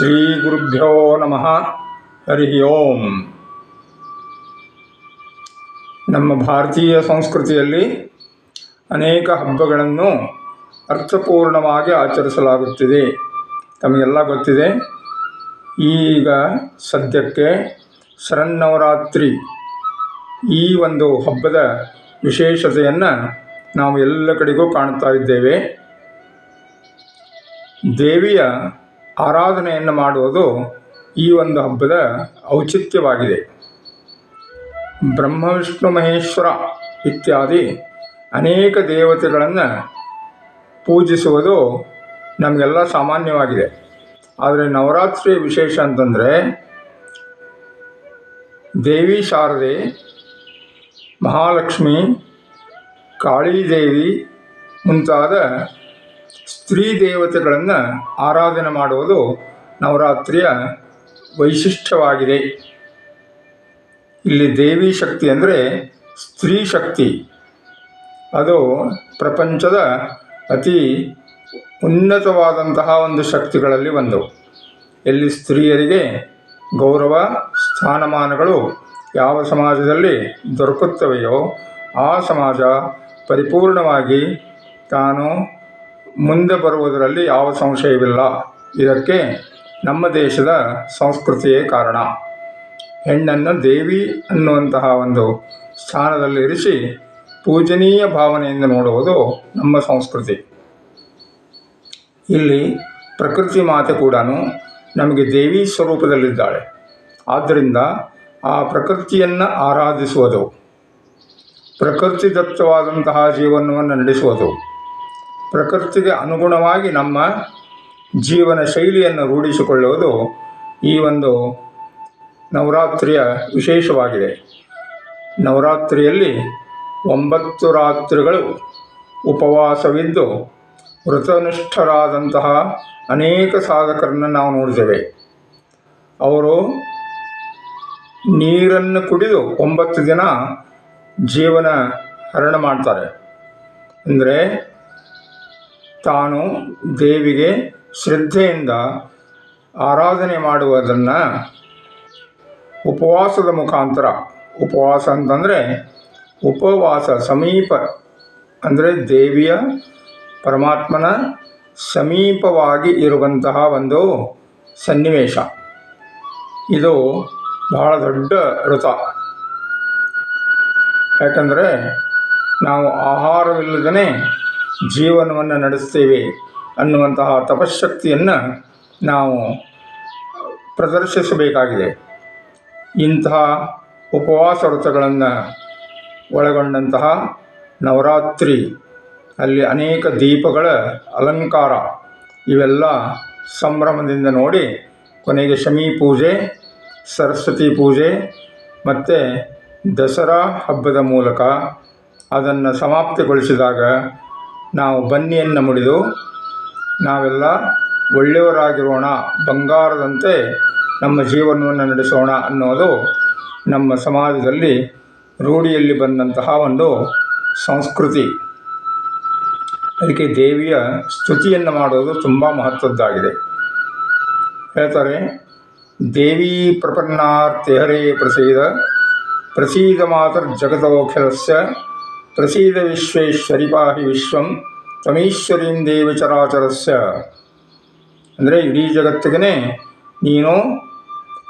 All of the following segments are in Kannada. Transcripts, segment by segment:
ಶ್ರೀ ಗುರುಭ್ಯೋ ನಮಃ. ಹರಿ ಓಂ. ನಮ್ಮ ಭಾರತೀಯ ಸಂಸ್ಕೃತಿಯಲ್ಲಿ ಅನೇಕ ಹಬ್ಬಗಳನ್ನು ಅರ್ಥಪೂರ್ಣವಾಗಿ ಆಚರಿಸಲಾಗುತ್ತಿದೆ. ತಮಗೆಲ್ಲ ಗೊತ್ತಿದೆ? ಈಗ ಸದ್ಯಕ್ಕೆ ಶರನ್ನವರಾತ್ರಿ. ಈ ಒಂದು ಹಬ್ಬದ ವಿಶೇಷತೆಯನ್ನು ನಾವು ಎಲ್ಲ ಕಡೆಗೂ ಕಾಣ್ತಾ ಇದ್ದೇವೆ. ದೇವಿಯ ಆರಾಧನೆಯನ್ನು ಮಾಡುವುದು ಈ ಒಂದು ಹಬ್ಬದ ಔಚಿತ್ಯವಾಗಿದೆ. ಬ್ರಹ್ಮ, ವಿಷ್ಣು, ಮಹೇಶ್ವರ ಇತ್ಯಾದಿ ಅನೇಕ ದೇವತೆಗಳನ್ನು ಪೂಜಿಸುವುದು ನಮಗೆಲ್ಲ ಸಾಮಾನ್ಯವಾಗಿದೆ. ಆದರೆ ನವರಾತ್ರಿ ವಿಶೇಷ ಅಂತಂದರೆ ದೇವಿ ಶಾರದೆ, ಮಹಾಲಕ್ಷ್ಮಿ, ಕಾಳಿದೇವಿ ಮುಂತಾದ ಸ್ತ್ರೀ ದೇವತೆಗಳನ್ನು ಆರಾಧನೆ ಮಾಡುವುದು ನವರಾತ್ರಿಯ ವೈಶಿಷ್ಟ್ಯವಾಗಿದೆ. ಇಲ್ಲಿ ದೇವಿ ಶಕ್ತಿ ಅಂದರೆ ಸ್ತ್ರೀ ಶಕ್ತಿ. ಅದು ಪ್ರಪಂಚದ ಅತಿ ಉನ್ನತವಾದಂತಹ ಒಂದು ಶಕ್ತಿಗಳಲ್ಲಿ ಒಂದು. ಎಲ್ಲಿ ಸ್ತ್ರೀಯರಿಗೆ ಗೌರವ, ಸ್ಥಾನಮಾನಗಳು ಯಾವ ಸಮಾಜದಲ್ಲಿ ದೊರಕುತ್ತವೆಯೋ ಆ ಸಮಾಜ ಪರಿಪೂರ್ಣವಾಗಿ ತಾನು ಮುಂದೆ ಬರುವುದರಲ್ಲಿ ಯಾವ ಸಂಶಯವಿಲ್ಲ. ಇದಕ್ಕೆ ನಮ್ಮ ದೇಶದ ಸಂಸ್ಕೃತಿಯೇ ಕಾರಣ. ಹೆಣ್ಣನ್ನು ದೇವಿ ಅನ್ನುವಂತಹ ಒಂದು ಸ್ಥಾನದಲ್ಲಿ ಇರಿಸಿ ಪೂಜನೀಯ ಭಾವನೆಯಿಂದ ನೋಡುವುದು ನಮ್ಮ ಸಂಸ್ಕೃತಿ. ಇಲ್ಲಿ ಪ್ರಕೃತಿ ಮಾತೆ ಕೂಡ ನಮಗೆ ದೇವಿ ಸ್ವರೂಪದಲ್ಲಿದ್ದಾಳೆ. ಆದ್ದರಿಂದ ಆ ಪ್ರಕೃತಿಯನ್ನು ಆರಾಧಿಸುವುದು, ಪ್ರಕೃತಿ ದತ್ತವಾದಂತಹ ಜೀವನವನ್ನು ನಡೆಸುವುದು ಪ್ರಕೃತಿಗೆ ಅನುಗುಣವಾಗಿ ನಮ್ಮ ಜೀವನ ಶೈಲಿಯನ್ನು ರೂಢಿಸಿಕೊಳ್ಳುವುದು ಈ ಒಂದು ನವರಾತ್ರಿಯ ವಿಶೇಷವಾಗಿದೆ. ನವರಾತ್ರಿಯಲ್ಲಿ ಒಂಬತ್ತು ರಾತ್ರಿಗಳು ಉಪವಾಸವಿದ್ದು ವ್ರತನಿಷ್ಠರಾದಂತಹ ಅನೇಕ ಸಾಧಕರನ್ನು ನಾವು ನೋಡಿದ್ದೇವೆ ಅವರು ನೀರನ್ನು ಕುಡಿದು ಒಂಬತ್ತು ದಿನ ಜೀವನ ಹರಣ ಮಾಡ್ತಾರೆ. ಅಂದರೆ ತಾನು ದೇವಿಗೆ ಶ್ರದ್ಧೆಯಿಂದ ಆರಾಧನೆ ಮಾಡುವುದನ್ನು ಉಪವಾಸದ ಮುಖಾಂತರ, ಉಪವಾಸ ಅಂತಂದರೆ ಉಪವಾಸ ಸಮೀಪ, ಅಂದರೆ ದೇವಿಯ ಪರಮಾತ್ಮನ ಸಮೀಪವಾಗಿ ಇರುವಂತಹ ಒಂದು ಸನ್ನಿವೇಶ. ಇದು ಬಹಳ ದೊಡ್ಡ ಋತ ಯಾಕಂದರೆ ನಾವು ಆಹಾರವಿಲ್ಲದೇ ಜೀವನವನ್ನು ನಡೆಸ್ತೇವೆ ಅನ್ನುವಂತಹ ತಪಶಕ್ತಿಯನ್ನು ನಾವು ಪ್ರದರ್ಶಿಸಬೇಕಾಗಿದೆ. ಇಂತಹ ಉಪವಾಸ ವ್ರತಗಳನ್ನು ಒಳಗೊಂಡಂತಹ ನವರಾತ್ರಿ, ಅಲ್ಲಿ ಅನೇಕ ದೀಪಗಳ ಅಲಂಕಾರ, ಇವೆಲ್ಲ ಸಂಭ್ರಮದಿಂದ ನೋಡಿ ಕೊನೆಗೆ ಶಮಿ ಪೂಜೆ, ಸರಸ್ವತಿ ಪೂಜೆ ಮತ್ತು ದಸರಾ ಹಬ್ಬದ ಮೂಲಕ ಅದನ್ನು ಸಮಾಪ್ತಿಗೊಳಿಸಿದಾಗ ನಾವು ಬನ್ನಿಯನ್ನು ಮುಡಿದು ನಾವೆಲ್ಲ ಒಳ್ಳೆಯವರಾಗಿರೋಣ, ಬಂಗಾರದಂತೆ ನಮ್ಮ ಜೀವನವನ್ನು ನಡೆಸೋಣ ಅನ್ನೋದು ನಮ್ಮ ಸಮಾಜದಲ್ಲಿ ರೂಢಿಯಲ್ಲಿ ಬಂದಂತಹ ಒಂದು ಸಂಸ್ಕೃತಿ. ಅದಕ್ಕೆ ದೇವಿಯ ಸ್ತುತಿಯನ್ನು ಮಾಡೋದು ತುಂಬ ಮಹತ್ವದ್ದಾಗಿದೆ. ಹೇಳ್ತಾರೆ, ದೇವಿ ಪ್ರಪನ್ನಾರ್ಥಿ ಹರೇ ಪ್ರಸೀದ ಪ್ರಸೀದ ಮಾತರ್ ಜಗತೋಖಿಲಸ್ಯ ಪ್ರಸೀದ ವಿಶ್ವೇಶ್ವರಿ ಪಾಹಿ ವಿಶ್ವಂ ತಮೀಶ್ವರೀಂ ದೇವಿ ಚರಾಚರಸ್ಯ ಅಂದರೆ ಇಡೀ ಜಗತ್ತಿಗೆ ನೀನು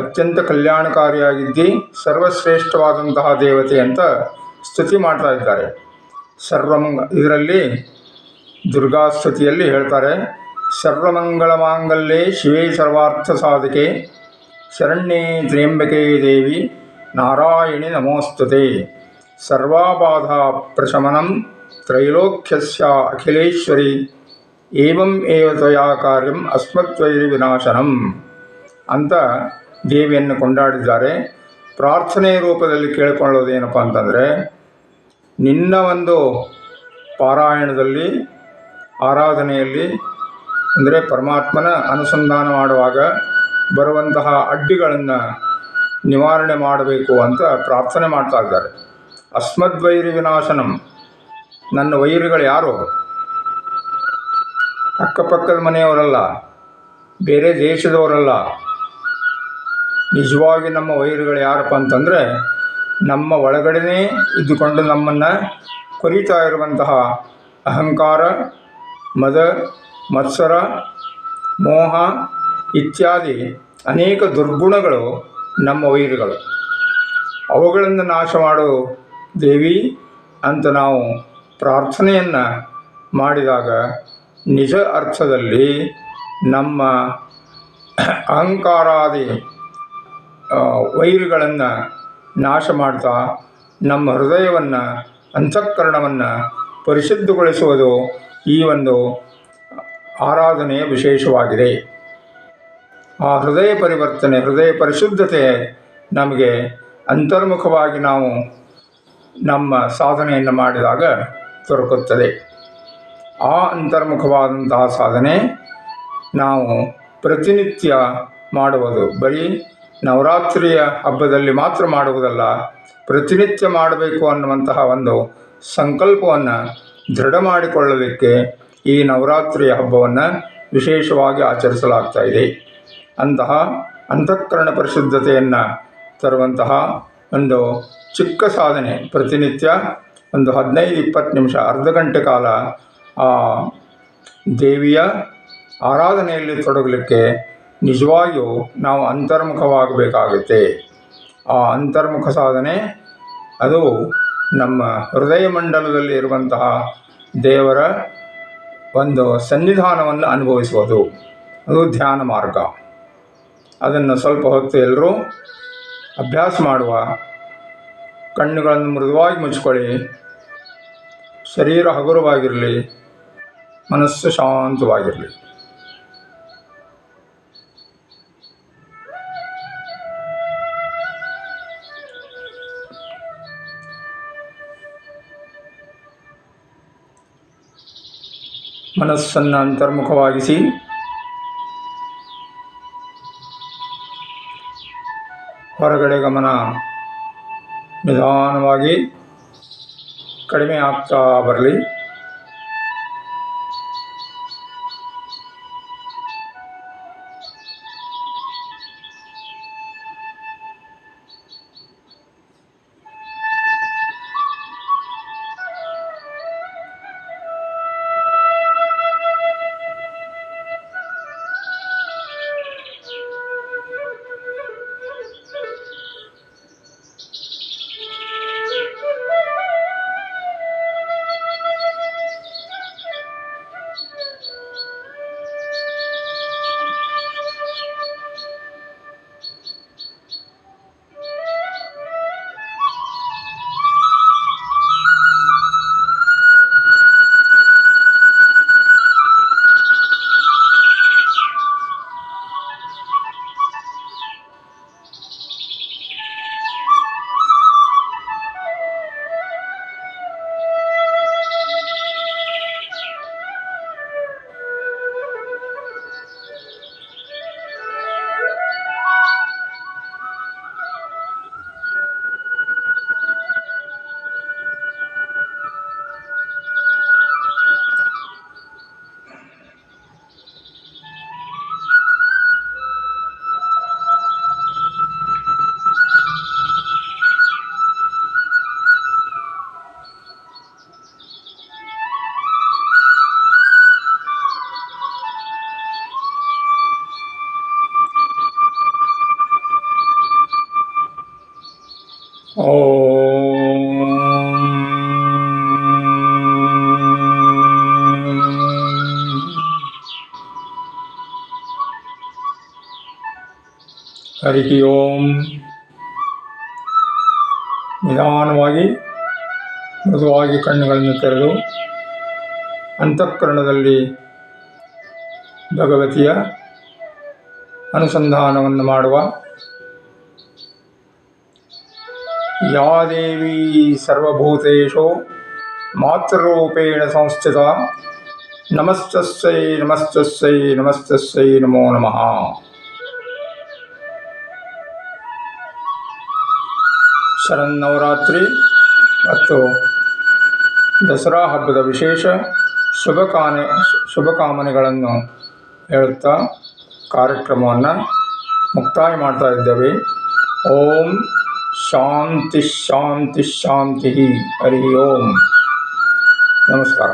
ಅತ್ಯಂತ ಕಲ್ಯಾಣಕಾರಿಯಾಗಿದ್ದಿ, ಸರ್ವಶ್ರೇಷ್ಠವಾದಂತಹ ದೇವತೆ ಅಂತ ಸ್ತುತಿ ಮಾಡ್ತಾ ಇದ್ದಾರೆ. ಸರ್ವಮಂಗ, ಇದರಲ್ಲಿ ದುರ್ಗಾಸ್ತುತಿಯಲ್ಲಿ ಹೇಳ್ತಾರೆ ಸರ್ವಮಂಗಳ ಮಾಂಗಲ್ಯೆ ಶಿವೇ ಸರ್ವಾರ್ಥ ಸಾಧಕೆ, ಶರಣ್ಯೇ ತ್ರ್ಯಂಬಕೆ ದೇವಿ ನಾರಾಯಣಿ ನಮೋಸ್ತುತೆ. ಸರ್ವಾಬಾಧ ಪ್ರಶಮನಂ ತ್ರೈಲೋಕ್ಯಸ್ಯ ಅಖಿಲೇಶ್ವರಿ ಏವಂ ಏವ ತ್ವಯಾ ಕಾರ್ಯಂ ಅಸ್ಮತ್ವೈರಿ ವಿನಾಶನಂ ಅಂತ ದೇವಿಯನ್ನು ಕೊಂಡಾಡಿದ್ದಾರೆ. ಪ್ರಾರ್ಥನೆ ರೂಪದಲ್ಲಿ ಕೇಳಿಕೊಳ್ಳೋದೇನಪ್ಪ ಅಂತಂದರೆ, ನಿನ್ನ ಒಂದು ಪಾರಾಯಣದಲ್ಲಿ, ಆರಾಧನೆಯಲ್ಲಿ, ಅಂದರೆ ಪರಮಾತ್ಮನ ಅನುಸಂಧಾನ ಮಾಡುವಾಗ ಬರುವಂತಹ ಅಡ್ಡಿಗಳನ್ನು ನಿವಾರಣೆ ಮಾಡಬೇಕು ಅಂತ ಪ್ರಾರ್ಥನೆ ಮಾಡ್ತಾ ಇದ್ದಾರೆ. ಅಸ್ಮದ್ವೈರಿ ವಿನಾಶನಂ. ನನ್ನ ವೈರಿಗಳು ಯಾರು? ಅಕ್ಕಪಕ್ಕದ ಮನೆಯವರಲ್ಲ, ಬೇರೆ ದೇಶದವರಲ್ಲ. ನಿಜವಾಗಿ ನಮ್ಮ ವೈರಿಗಳು ಯಾರಪ್ಪ ಅಂತಂದರೆ, ನಮ್ಮ ಒಳಗಡೆನೇ ಇದ್ದುಕೊಂಡು ನಮ್ಮನ್ನು ಕೊರಿತಾ ಇರುವಂತಹ ಅಹಂಕಾರ, ಮದ, ಮತ್ಸರ, ಮೋಹ ಇತ್ಯಾದಿ ಅನೇಕ ದುರ್ಗುಣಗಳು ನಮ್ಮ ವೈರಿಗಳು. ಅವುಗಳನ್ನು ನಾಶ ಮಾಡು ದೇವಿ ಅಂತ ನಾವು ಪ್ರಾರ್ಥನೆಯನ್ನು ಮಾಡಿದಾಗ ನಿಜ ಅರ್ಥದಲ್ಲಿ ನಮ್ಮ ಅಹಂಕಾರಾದಿ ವೈರುಗಳನ್ನು ನಾಶ ಮಾಡ್ತಾ ನಮ್ಮ ಹೃದಯವನ್ನು ಅಂತಃಕರಣವನ್ನು ಪರಿಶುದ್ಧಗೊಳಿಸುವುದು ಈ ಒಂದು ಆರಾಧನೆಯ ವಿಶೇಷವಾಗಿದೆ. ಆ ಹೃದಯ ಪರಿವರ್ತನೆ, ಹೃದಯ ಪರಿಶುದ್ಧತೆ ನಮಗೆ ಅಂತರ್ಮುಖವಾಗಿ ನಾವು ನಮ್ಮ ಸಾಧನೆಯನ್ನು ಮಾಡಿದಾಗ ದೊರಕುತ್ತದೆ. ಆ ಅಂತರ್ಮುಖವಾದಂತಹ ಸಾಧನೆ ನಾವು ಪ್ರತಿನಿತ್ಯ ಮಾಡುವುದು. ಬರೀ ನವರಾತ್ರಿಯ ಹಬ್ಬದಲ್ಲಿ ಮಾತ್ರ ಮಾಡುವುದಲ್ಲ, ಪ್ರತಿನಿತ್ಯ ಮಾಡಬೇಕು ಅನ್ನುವಂತಹ ಒಂದು ಸಂಕಲ್ಪವನ್ನು ದೃಢ ಮಾಡಿಕೊಳ್ಳಲಿಕ್ಕೆ ಈ ನವರಾತ್ರಿಯ ಹಬ್ಬವನ್ನು ವಿಶೇಷವಾಗಿ ಆಚರಿಸಲಾಗ್ತಾ ಇದೆ. ಅಂತಹ ಅಂತಃಕರಣ ಪರಿಶುದ್ಧತೆಯನ್ನು ತರುವಂತಹ ಒಂದು ಚಿಕ್ಕ ಸಾಧನೆ ಪ್ರತಿನಿತ್ಯ ಒಂದು ಹದಿನೈದು, ಇಪ್ಪತ್ತು ನಿಮಿಷ, ಅರ್ಧ ಗಂಟೆ ಕಾಲ ಆ ದೇವಿಯ ಆರಾಧನೆಯಲ್ಲಿ ತೊಡಗಲಿಕ್ಕೆ ನಿಜವಾಗಿಯೂ ನಾವು ಅಂತರ್ಮುಖವಾಗಬೇಕಾಗುತ್ತೆ. ಆ ಅಂತರ್ಮುಖ ಸಾಧನೆ ಅದು ನಮ್ಮ ಹೃದಯ ಮಂಡಲದಲ್ಲಿ ಇರುವಂತಹ ದೇವರ ಒಂದು ಸನ್ನಿಧಾನವನ್ನು ಅನುಭವಿಸುವುದು. ಅದು ಧ್ಯಾನ ಮಾರ್ಗ. ಅದನ್ನು ಸ್ವಲ್ಪ ಹೊತ್ತು ಎಲ್ಲರೂ ಅಭ್ಯಾಸ ಮಾಡುವ ಕಣ್ಣುಗಳನ್ನು ಮೃದುವಾಗಿ ಮುಚ್ಚಿಕೊಳ್ಳಿ ಶರೀರ ಹಗುರವಾಗಿರಲಿ ಮನಸ್ಸು ಶಾಂತವಾಗಿರಲಿ. ಮನಸ್ಸನ್ನು ಅಂತರ್ಮುಖವಾಗಿಸಿ ಹೊರಗಡೆ ಗಮನ ನಿಧಾನವಾಗಿ ಕಡಿಮೆ ಆಗ್ತಾ ಬರಲಿ. ಹರಿ ಓಂ. ನಿಧಾನವಾಗಿ, ಮೃದುವಾಗಿ ಕಣ್ಣುಗಳನ್ನು ತೆರೆದು, ಅಂತಃಕರಣದಲ್ಲಿ ಭಗವತಿಯ ಅನುಸಂಧಾನವನ್ನು ಮಾಡುವ ಯಾ ದೇವಿ ಸರ್ವಭೂತೇಶು ಮಾತೃರೂಪೇಣ ಸಂಸ್ಥಿತ. ನಮಸ್ತಸ್ಸೈ ನಮಸ್ತಸ್ಸೈ ನಮಸ್ತಸ್ಸೈ, ನಮೋ ನಮಃ. ಶರನ್ನವರಾತ್ರಿ ಮತ್ತು ದಸರಾ ಹಬ್ಬದ ವಿಶೇಷ ಶುಭಕಾನೆ ಶುಭಕಾಮನೆಗಳನ್ನು ಹೇಳುತ್ತಾ ಕಾರ್ಯಕ್ರಮವನ್ನು ಮುಕ್ತಾಯ ಮಾಡ್ತಾ ಇದ್ದೇವೆ. ಓಂ ಶಾಂತಿ ಶಾಂತಿ ಶಾಂತಿ ಹರಿ ಓಂ. ನಮಸ್ಕಾರ.